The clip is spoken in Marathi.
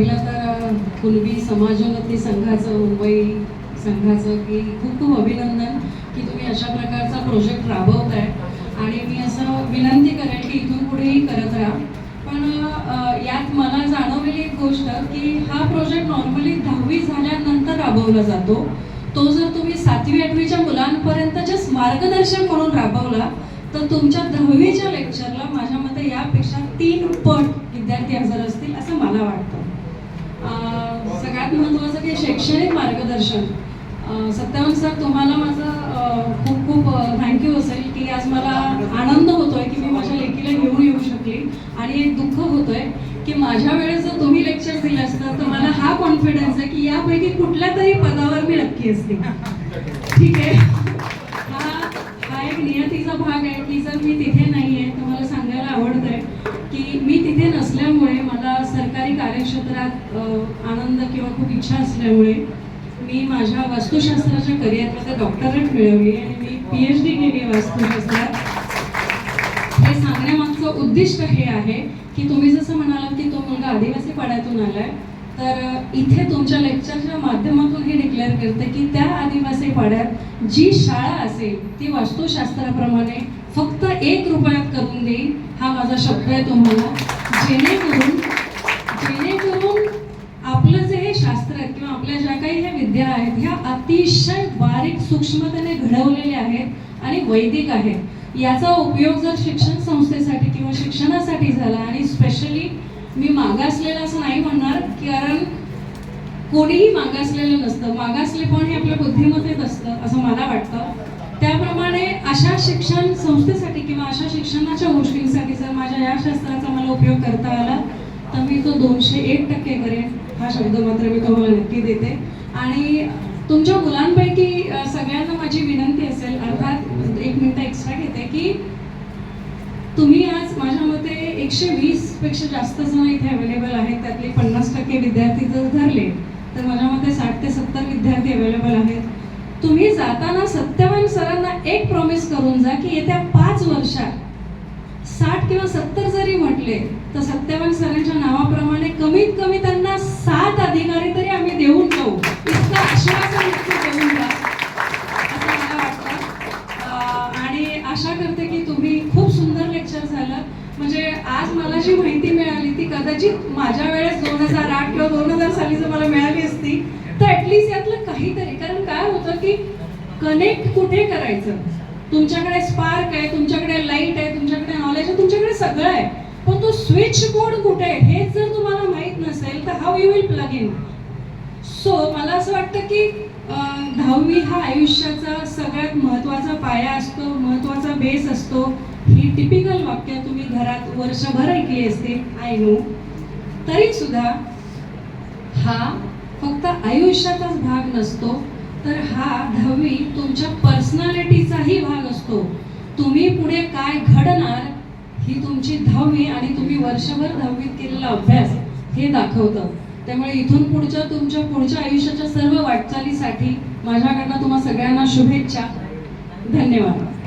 पहिलं तर कुणबी समाजोन्नती संघाचं मुंबई संघाचं की खूप खूप अभिनंदन की तुम्ही अशा प्रकारचा प्रोजेक्ट राबवताय. आणि मी असं विनंती करेन की इथून पुढेही करत राहा. पण यात मला जाणवलेली एक गोष्ट की हा प्रोजेक्ट नॉर्मली दहावी झाल्यानंतर राबवला जातो. तो जर तुम्ही सातवी आठवीच्या मुलांपर्यंत जस्ट मार्गदर्शन म्हणून राबवला तर तुमच्या दहावीच्या लेक्चरला माझ्या मते यापेक्षा तीन पट विद्यार्थी हजर असतील असं मला वाटतं. अं, माझं काही शैक्षणिक मार्गदर्शन. अं, सत्यावन सर तुम्हाला माझं खूप खूप थँक्यू असेल की आज मला आनंद होतोय की मी माझ्या लेकीला घेऊन येऊ शकली. आणि एक दुःख होतोय की माझ्या वेळेस जर तुम्ही लेक्चर दिलं असतं तर मला हा कॉन्फिडन्स आहे की यापैकी कुठल्या तरी पदावर मी नक्की असते. ठीक आहे? हा हा एक नियतीचा भाग आहे की जर मी तिथे नाही आहे तर मला सांगायला आवडतंय की मी तिथे नसल्यामुळे मला सर कार्यक्षेत्रात आनंद किंवा खूप इच्छा असल्यामुळे मी माझ्या वास्तुशास्त्राच्या करिअरमध्ये डॉक्टरेट मिळवली आणि मी पी एच डी केली वास्तुशास्त्रात. हे सांगण्यामागचं उद्दिष्ट हे आहे की तुम्ही जसं म्हणालात की तो मुलगा आदिवासी पाड्यातून आलाय तर इथे तुमच्या लेक्चरच्या माध्यमातून हे डिक्लेअर करते की त्या आदिवासी पाड्यात जी शाळा असेल ती वास्तुशास्त्राप्रमाणे फक्त एक रुपयात करून देईल हा माझा शब्द आहे तुम्हाला. जेणेकरून आपलं जे हे शास्त्र आहेत किंवा आपल्या ज्या काही ह्या विद्या आहेत ह्या अतिशय बारीक सूक्ष्मतेने घडवलेले आहेत आणि वैदिक आहेत. याचा उपयोग जर शिक्षण संस्थेसाठी किंवा शिक्षणासाठी झाला आणि स्पेशली मी मागासलेलं असं नाही म्हणणार कारण कोणीही मागासलेलं नसतं. मागासलेपण हे आपल्या बुद्धिमत्तेत असतं असं मला वाटतं. त्याप्रमाणे अशा शिक्षण संस्थेसाठी किंवा अशा शिक्षणाच्या गोष्टींसाठी जर माझ्या या शास्त्राचा मला उपयोग करता आला तर मी तो दोनशे एक टक्के करेन. हा शब्द मात्र मी तुम्हाला नक्की देते. आणि तुमच्या मुलांपैकी सगळ्यांना माझी विनंती असेल अर्थात एक मिनिट एक्स्ट्रा घेते की तुम्ही आज माझ्या मते एकशे वीसपेक्षा जास्त जण इथे अवेलेबल आहेत. त्यातले पन्नास टक्के विद्यार्थी जर धरले तर माझ्या मते साठ ते सत्तर विद्यार्थी अवेलेबल आहेत. तुम्ही जाताना सत्यवान सरांना एक प्रॉमिस करून जा की येत्या पाच वर्षात साठ किंवा सत्तर जरी म्हटले तर सत्यवान सरांच्या नावाप्रमाणे कमीत कमी त्यांना आशा करते की तुम्ही खूप सुंदर लेक्चर झालं म्हणजे आज मला जी माहिती मिळाली ती कदाचित माझ्या वेळेस दोन हजार आठ किंवा दोन हजार साली जर मला मिळाली असती तर ॲटलिस्ट यातलं काहीतरी. कारण काय होतं की कनेक्ट कुठे करायचं? तुमच्याकडे स्पार्क आहे तुमच्याकडे लाइट आहे तुमच्याकडे नॉलेज आहे तुमच्याकडे सगळं आहे. पण तो स्विच बोर्ड कुठे आहे हेच जर तुम्हाला माहीत नसेल तर how you will plug in so मला असं वाटतं की दहावी हा आयुष्याचा सगळ्यात महत्त्वाचा पाया असतो महत्त्वाचा बेस असतो. ही टिपिकल वाक्य तुम्ही घरात वर्षभर ऐकली असते आय नो तरी सुद्धा हा फक्त आयुष्याचाच भाग नसतो तर हा दहावी तुमच्या पर्सनॅलिटीचाही भाग असतो. तुम्ही पुढे काय घडणार ही तुमची दहावी आणि तुम्ही वर्षभर दहावीत केलेला अभ्यास हे दाखवतं. त्यामुळे इथून पुढच्या तुमच्या पुढच्या आयुष्याच्या सर्व वाटचालीसाठी माझ्याकडनं तुम्हा सगळ्यांना शुभेच्छा. धन्यवाद.